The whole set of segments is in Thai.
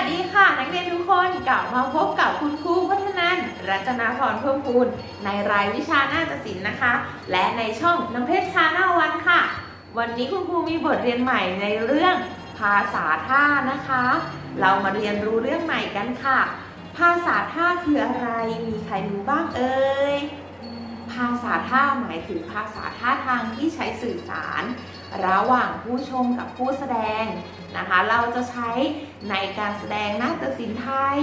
สดีค่ะ นักเรียนทุกคนกลับมาพบกับคุณครูพัฒนันรัตนาพรเพิ่มพูนในรายวิชานาฏศิลป์นะคะ และในช่องน้ำเพชรชาแนลวันค่ะ วันนี้คุณครูมีบทเรียนใหม่ในเรื่องภาษาท่านะคะ เรามาเรียนรู้เรื่องใหม่กันค่ะ ภาษาท่าคืออะไรมีใครรู้บ้างเอ่ยภาษาท่าหมายถึงภาษาท่าทางที่ใช้สื่อสาร ระหว่างผู้ชมกับผู้แสดงนะคะ เราจะใช้ในการแสดงนาฏศิลป์ไทย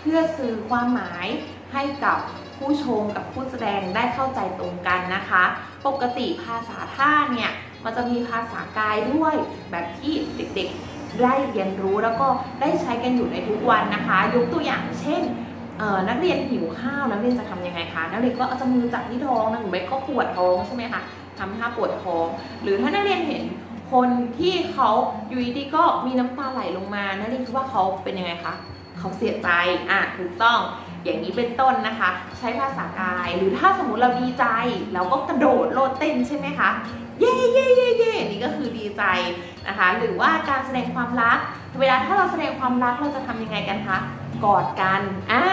เพื่อสื่อความหมายให้กับผู้ชมกับผู้แสดงได้เข้าใจตรงกันนะคะ ปกติภาษาท่าเนี่ยมันจะมีภาษากายด้วยแบบที่เด็กๆได้เรียนรู้แล้วก็ได้ใช้กันอยู่ในทุกวันนะคะ ยกตัวอย่างเช่นนักเรียนหิวข้าวนักเรียนจะทำยังไงคะนักเรียนก็เอาจะมือจับที่ท้องนะหรือไม่ก็ปวดท้องใช่ไหมคะ ทำท่าปวดท้อง หรือถ้านักเรียนเห็นคนที่เขาอยู่ดีๆก็มีน้ำตาไหลลงมานักเรียนคิดว่าเขาเป็นยังไงคะเขาเสียใจอะถูกต้องอย่างนี้เป็นต้นนะคะ ใช้ภาษากาย หรือถ้าสมมุติเราดีใจ เราก็กระโดดโลดเต้นใช่ไหมคะเย่เย่เย่เย่นี่ก็คือดีใจนะคะ หรือว่าการแสดงความรัก เวลาถ้าเราแสดงความรักเราจะทำยังไงกันคะ กอดกันอ่า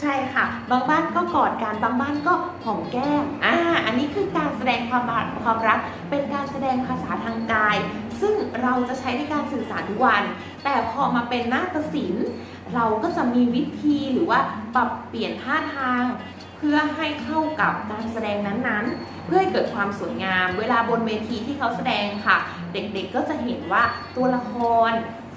ใช่ค่ะ บางบ้านก็กอดกัน บางบ้านก็หอมแก้มอ่าอันนี้คือการแสดงความรักความรัก เป็นการแสดงภาษาทางกาย ซึ่งเราจะใช้ในการสื่อสารทุกวัน แต่พอมาเป็นนาฏศิลป์ เราก็จะมีวิธีหรือว่าปรับเปลี่ยนท่าทาง เพื่อให้เข้ากับการแสดงนั้นๆ เพื่อให้เกิดความสวยงาม เวลาบนเวทีที่เขาแสดงค่ะ เด็กๆก็จะเห็นว่าตัวละคร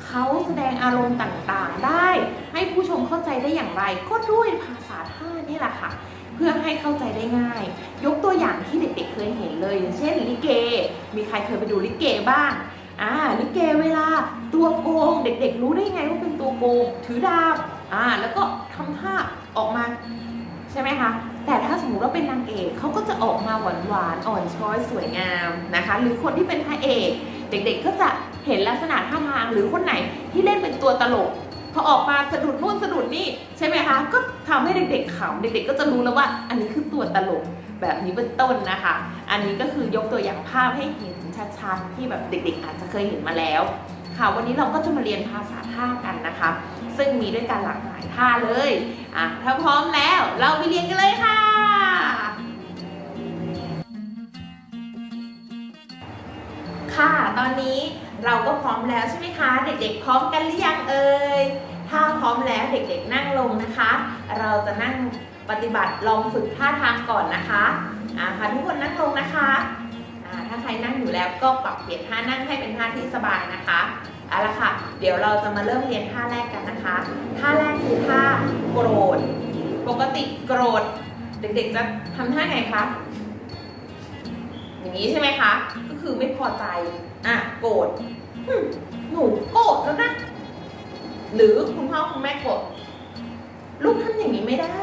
เขาแสดงอารมณ์ต่างๆ ได้ ให้ผู้ชมเข้าใจได้อย่างไร ก็ด้วยภาษาท่านี่แหละค่ะ เพื่อให้เข้าใจได้ง่าย ยกตัวอย่างที่เด็กๆเคยเห็นเลยอย่างเช่นลิเก มีใครเคยไปดูลิเกบ้างอ่าลิเกเวลาตัวโกงเด็กๆ รู้ได้ไงว่าเป็นตัวโกงถือดาบอ่าแล้วก็ทำท่าออกมาใช่ไหมคะ แต่ถ้าสมมติว่าเป็นนางเอกเขาก็จะออกมาหวานหวานๆอ่อนช้อยสวยงามนะคะ หรือคนที่เป็นพระเอก เด็กๆก็จะเห็นลักษณะท่าทางหรือคนไหนที่เล่นเป็นตัวตลกพอออกมาสะดุดนู่นสะดุดนี่ใช่ไหมคะ ก็ทำให้เด็กๆขำเด็กๆ ก็จะรู้แล้วว่า อันนี้คือตัวตลกแบบนี้เป็นต้นนะคะ อันนี้ก็คือยกตัวอย่างภาพให้เห็นชัดๆที่แบบเด็ก ๆ อาจจะเคยเห็นมาแล้ว ค่ะวันนี้เราก็จะมาเรียนภาษาท่ากันนะคะ ซึ่งมีด้วยกันหลากหลายท่าเลยอะถ้าพร้อมแล้วเราไปเรียนกันเลยค่ะ ค่ะ ตอนนี้เราก็พร้อมแล้วใช่ไหมคะ เด็กๆ พร้อมกันหรือยังเอ่ย ถ้าพร้อมแล้วเด็กๆนั่งลงนะคะ เราจะนั่งปฏิบัติลองฝึกท่าทางก่อนนะคะอ่าค่ะทุกคนนั่งลงนะคะอ่าถ้าใครนั่งอยู่แล้วก็ปรับเปลี่ยนท่านั่งให้เป็นท่าที่สบายนะคะเอาละค่ะ เดี๋ยวเราจะมาเริ่มเรียนท่าแรกกันนะคะ ท่าแรกคือท่าโกรธ ปกติโกรธ เด็กๆจะทำท่าไงคะ อย่างนี้ใช่ไหมคะ คือไม่พอใจ อะโกรธหึหนูโกรธแล้วนะ หรือคุณพ่อคุณแม่โกรธลูกทำอย่างนี้ไม่ได้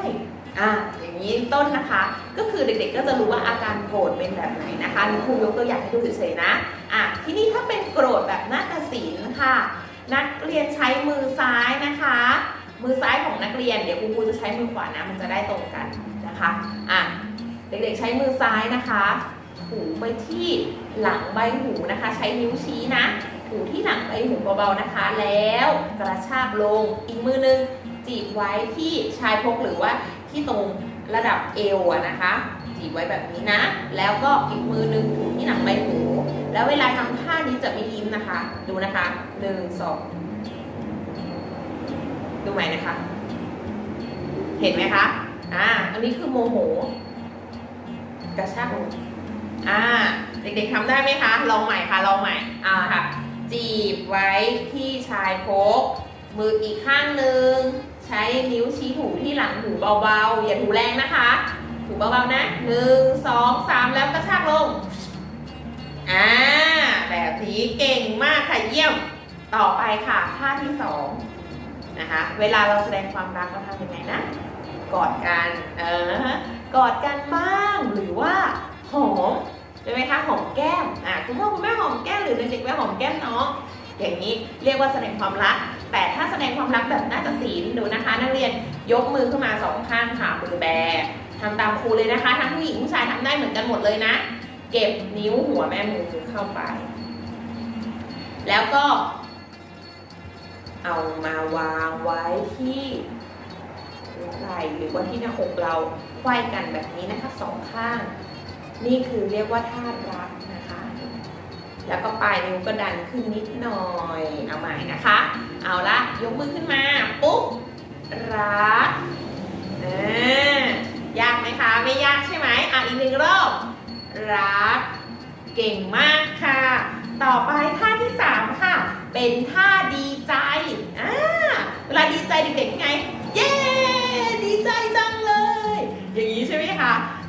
อะอย่างนี้ต้นนะคะ ก็คือเด็กๆก็จะรู้ว่าอาการโกรธเป็นแบบไหนนะคะนี่ครูยกตัวอย่างให้ดูเฉยๆนะ อะที่นี่ถ้าเป็นโกรธแบบนาฏศิลป์ค่ะ นักเรียนใช้มือซ้ายนะคะ มือซ้ายของนักเรียน เดี๋ยวครูครูจะใช้มือขวานะ มันจะได้ตรงกันนะคะ อะเด็กๆใช้มือซ้ายนะคะ ถูไปที่หลังใบหูนะคะ ใช้นิ้วชี้นะ ถูที่หลังใบหูเบาๆนะคะ แล้วกระชากลงอีกมือนึงจีบไว้ที่ชายพกหรือว่าที่ตรงระดับเอวนะคะ จีบไว้แบบนี้นะ แล้วก็อีกมือนึงถูที่หลังใบหู แล้วเวลาทำท่านี้จะไม่ยิ้มนะคะ ดูนะคะหนึ่งสองดูใหม่นะคะ เห็นไหมคะอ่าอันนี้คือโมโห กระชากลง อ่าเด็กๆทำได้ไหมคะลองใหม่ค่ะลองใหม่อ่าค่ะ จีบไว้ที่ชายโคกมืออีกข้างหนึ่งใช้นิ้วชี้ถูที่หลังหูเบาๆอย่าถูแรงนะคะถูเบาๆนะหนึ่งสองสามแล้วกระชากลงอ่าแบบนี้เก่งมากค่ะเยี่ยมต่อไปค่ะท่าที่สองนะคะเวลาเราแสดงความรักเราทำยังไงนะกอดกันเออกอดกันบ้างหรือว่าหอม ช่ไหมคะหอมแก้มอะคุณพ่อคุณแม่หอมแก้มหรือเด็กๆแม่หอมแก้มน้องอย่างนี้เรียกว่าแสดงความรัก แต่ถ้าแสดงความรักแบบน่าจะศีลดูนะคะ นักเรียนยกมือขึ้นมาสองข้างค่ะมือแบทำตามครูเลยนะคะ ทั้งผู้หญิงผู้ชายทำได้เหมือนกันหมดเลยนะ เก็บนิ้วหัวแม่มือเข้าไป แล้วก็ เอามาวางไว้ที่ไหล่หรือว่าที่หน้าอกเราไขว้กันแบบนี้นะคะสองข้าง นี่คือเรียกว่าท่ารักนะคะ แล้วก็ปลายนิ้วก็ดันขึ้นนิดหน่อย เอาใหม่นะคะ เอาละยกมือขึ้นมา ปุ๊บ รักอ่ายากไหมคะ ไม่ยากใช่ไหมอะอีกหนึ่งรอบ รัก เก่งมากค่ะ ต่อไปท่าที่สามค่ะ เป็นท่าดีใจ อ่า เวลาดีใจเด็กๆไง เย้ ดีใจ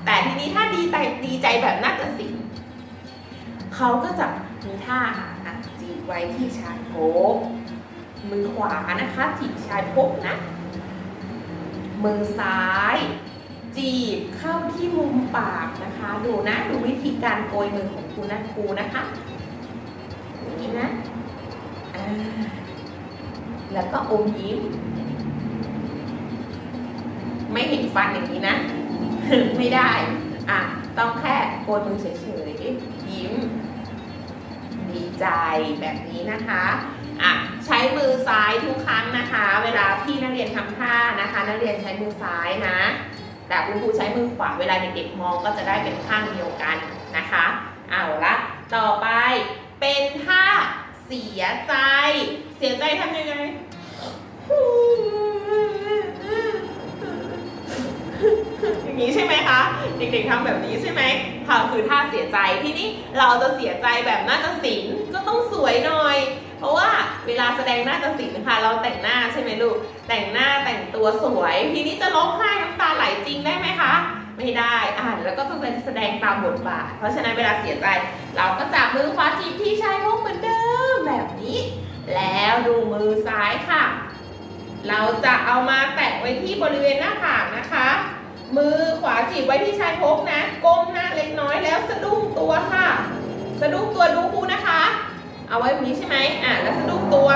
แต่ทีนี้ถ้าดีใจดีใจแบบนาฏศิลป์เขาก็จะมีท่าอะจีบไว้ที่ชายโพกมือขวานะคะจีบชายโพกนะ มือซ้าย จีบเข้าที่มุมปากนะคะ ดูนะดูวิธีการโกยมือของครูนะครูนะคะอย่างนี้นะแล้วก็อมยิ้ม ไม่เห็นฟันอย่างนี้นะ ไม่ได้อะต้องแค่โกยมือเฉยๆยิ้ม ดีใจแบบนี้นะคะอะใช้มือซ้ายทุกครั้งนะคะ เวลาที่นักเรียนทำท่านะคะ นักเรียนใช้มือซ้ายนะ แต่คุณครูใช้มือขวาเวลาเด็กๆมองก็จะได้เป็นข้างเดียวกันนะคะเอาละต่อไปเป็นท่าเสียใจ เสียใจทำยังไง อย่างนี้ใช่ไหมคะ เด็กๆทำแบบนี้ใช่ไหมค่ะคือท่าเสียใจที่นี่เราจะเสียใจแบบน่าฏศิลป์ก็ต้องสวยหน่อย เพราะว่าเวลาแสดงนาฏศินะคะเราแต่งหน้าใช่ไหมลูกแต่งหน้าแต่งตัวสวย ทีนี้จะร้องไห้น้ำตาไหลจริงได้ไหมคะไม่ได้อ่านแล้วก็ต้องเป็นแสดงตามบทบาท เพราะฉะนั้นเวลาเสียใจ เราก็จับมือขวาจีบที่ชายโครงเหมือนเดิมแบบนี้ แล้วดูมือซ้ายค่ะ เราจะเอามาแตะไว้ที่บริเวณหน้าผากนะคะ มือขวาจีบไว้ที่ชายโครงนะ ก้มหน้าเล็กน้อยแล้วสะดุ้งตัวค่ะ สะดุ้งตัวดูครูนะคะ เอาไว้แบบนี้ใช่ไหมอะแล้วสะดุ้งตัว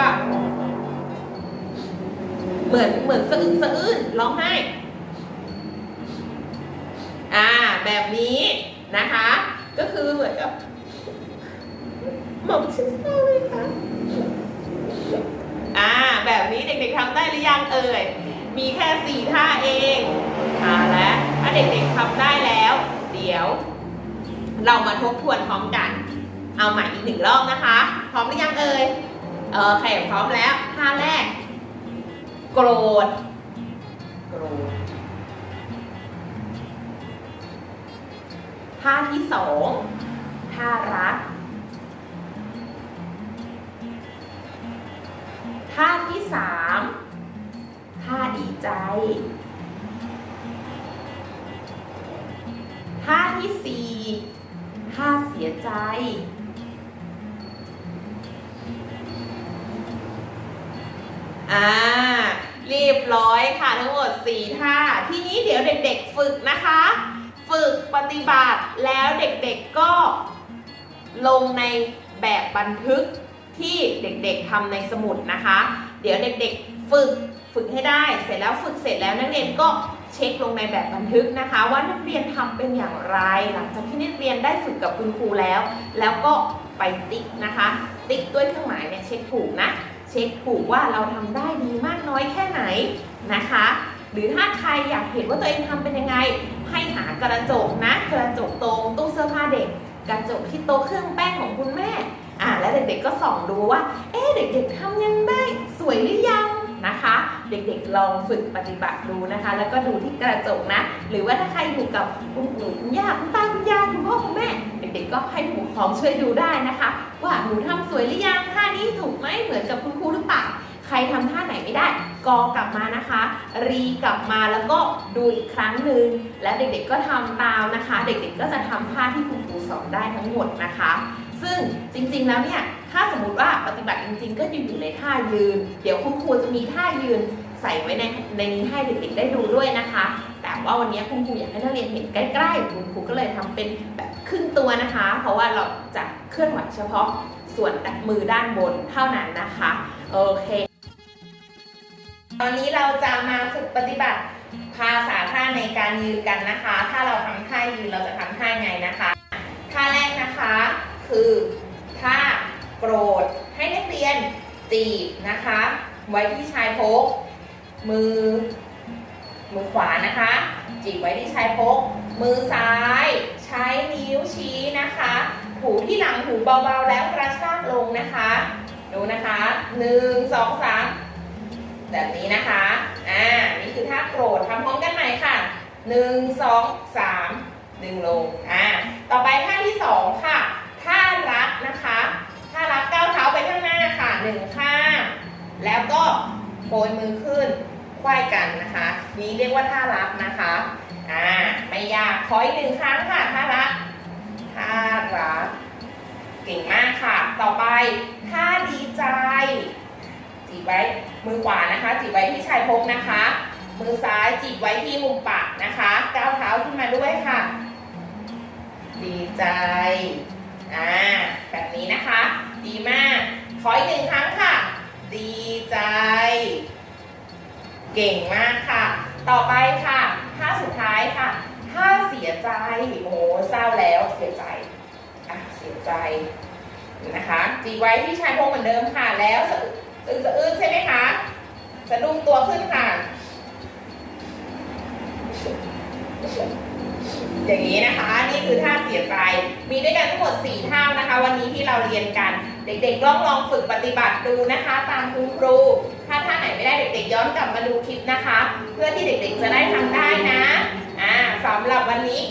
เหมือนเหมือนสะอึกสะอื้นร้องไห้อ่าแบบนี้นะคะ ก็คือเหมือนกับหมอมชิดเศร้าเลยค่ะอ่าแบบนี้เด็กๆทำได้หรือยังเอ่ยมีแค่สี่ท่าเองอ่าแล้วถ้าเด็กๆทำได้แล้ว เดี๋ยว เรามาทบทวนพร้อมกัน เอาใหม่อีกหนึ่งรอบนะคะ พร้อมหรือยังเอ่ยเออใครพร้อมแล้วท่าแรก โกรธ โกรธท่าที่สองท่ารักท่าที่สามท่าดีใจท่าที่สี่ ท่าเสียใจ อ่า เรียบร้อยค่ะทั้งหมด4ท่า ทีนี้เดี๋ยวเด็กๆฝึกนะคะ ฝึกปฏิบัติแล้วเด็กๆก็ลงในแบบบันทึกที่เด็กๆทำในสมุดนะคะ เดี๋ยวเด็กๆฝึกฝึกให้ได้ เสร็จแล้วฝึกเสร็จแล้วนักเรียนก็ เช็คลงในแบบบันทึกนะคะ ว่านักเรียนทำเป็นอย่างไร หลังจากที่นักเรียนได้ฝึกกับคุณครูแล้ว แล้วก็ไปติ๊กนะคะ ติ๊กด้วยเครื่องหมายเนี่ยเช็คถูกนะ เช็คถูกว่าเราทำได้ดีมากน้อยแค่ไหนนะคะ หรือถ้าใครอยากเห็นว่าตัวเองทำเป็นยังไง ให้หากระจกนะ กระจกตรงตู้เสื้อผ้าเด็ก กระจกที่โต๊ะเครื่องแป้งของคุณแม่อ่าแล้วเด็กๆก็ส่องดูว่า เอ๊ะเด็กๆทำยังได้สวยหรือยัง นะคะ เด็กๆลองฝึกปฏิบัติดูนะคะ แล้วก็ดูที่กระจกนะ หรือว่าถ้าใครอยู่กับคุณปู่คุณย่าคุณตาคุณยายคุณพ่อคุณแม่ เด็กๆก็ให้ผู้ปกครองช่วยดูได้นะคะ ว่าหนูทำสวยหรือยังท่านี้ถูกไหมเหมือนกับคุณครูหรือเปล่าใครทำท่าไหนไม่ได้ กอกลับมานะคะ รีกลับมาแล้วก็ดูอีกครั้งหนึ่งและเด็กๆก็ทำตามนะคะ เด็กๆก็จะทำท่าที่คุณครูสอนได้ทั้งหมดนะคะ ซึ่งจริงๆแล้วเนี่ย ถ้าสมมติว่าปฏิบัติจริงๆ ก็จะอยู่ในท่ายืน เดี๋ยวคุณครูจะมีท่ายืนใส่ไว้ในในนี้ให้เด็กๆได้ดูด้วยนะคะ แต่ว่าวันนี้คุณครูอยากให้นักเรียนเห็นใกล้ๆ คุณครูก็เลยทำเป็นแบบครึ่งตัวนะคะ เพราะว่าเราจะเคลื่อนไหวเฉพาะส่วนมือด้านบนเท่านั้นนะคะ โอเค ตอนนี้เราจะมาฝึกปฏิบัติภาษาท่าในการยืนกันนะคะ ถ้าเราทำท่ายืนเราจะทำท่าไงนะคะ ท่าแรกนะคะคือท่าโกรธให้นักเรียน จีบนะคะ ไว้ที่ชายโพก มือ มือขวานะคะจิกไว้ที่ชายโพก มือซ้าย ใช้นิ้วชี้นะคะ ถูที่หลังหูเบาๆแล้วกระชากลงนะคะ ดูนะคะหนึ่งสองสามแบบนี้นะคะ อ่า นี่คือท่าโกรธทำพร้อมกันใหม่ค่ะหนึ่งสองสามดึงลง อ่า ต่อไปท่าที่สองค่ะ ท่ารักนะคะ ท่ารักก้าวเท้าไปข้างหน้า หนึ่งข้างแล้วก็โกยมือขึ้นควายกันนะคะ นี้เรียกว่าท่ารักนะคะ อ่า ไม่ยาก ขออีกหนึ่งครั้งค่ะ ท่ารักท่ารักเก่งมากค่ะ ต่อไป ท่าดีใจ จีบไว้ มือขวานะคะ จีบไว้ที่ชายพกนะคะ มือซ้ายจีบไว้ที่มุมปากนะคะ ก้าวเท้าขึ้นมาด้วยค่ะ ดีใจ อ่า แบบนี้นะคะ ดีมาก ขออีกหนึ่งครั้งค่ะ ดีใจ เก่งมากค่ะ ต่อไปค่ะท่าสุดท้ายค่ะท่าเสียใจ โอ้เศร้าแล้วเสียใจอะเสียใจนะคะจีไว้ที่ชายโครงเหมือนเดิมค่ะ แล้วสะอึกสะอื้นใช่ไหมคะสะดุ้งตัวขึ้นค่ะ อย่างนี้นะคะ นี่คือท่าเสียใจ มีด้วยกันทั้งหมด4ท่านะคะ วันนี้ที่เราเรียนกัน เด็กๆลองลองฝึกปฏิบัติดูนะคะ ตามคุณครู ถ้าท่าไหนไม่ได้เด็กๆย้อนกลับมาดูคลิปนะคะ เพื่อที่เด็กๆจะได้ทำได้นะอ่าสำหรับวันนี้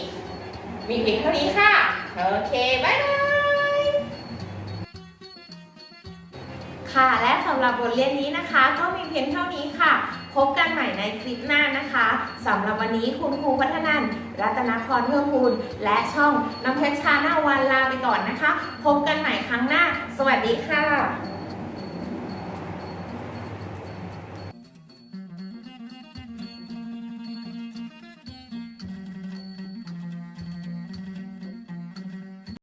มีเพียงเท่านี้ค่ะ โอเคบ๊ายบายค่ะและสำหรับบทเรียนนี้นะคะ ก็มีเพียงเท่านี้ค่ะ บกันใหม่ในคลิปหน้านะคะสำหรับวันนี้คุณครูพัฒนันรัตนพรเพื่อคูณและช่องน้ำเพชรชาแนลวันลาไปก่อนนะคะ พบกันใหม่ครั้งหน้า สวัสดีค่ะ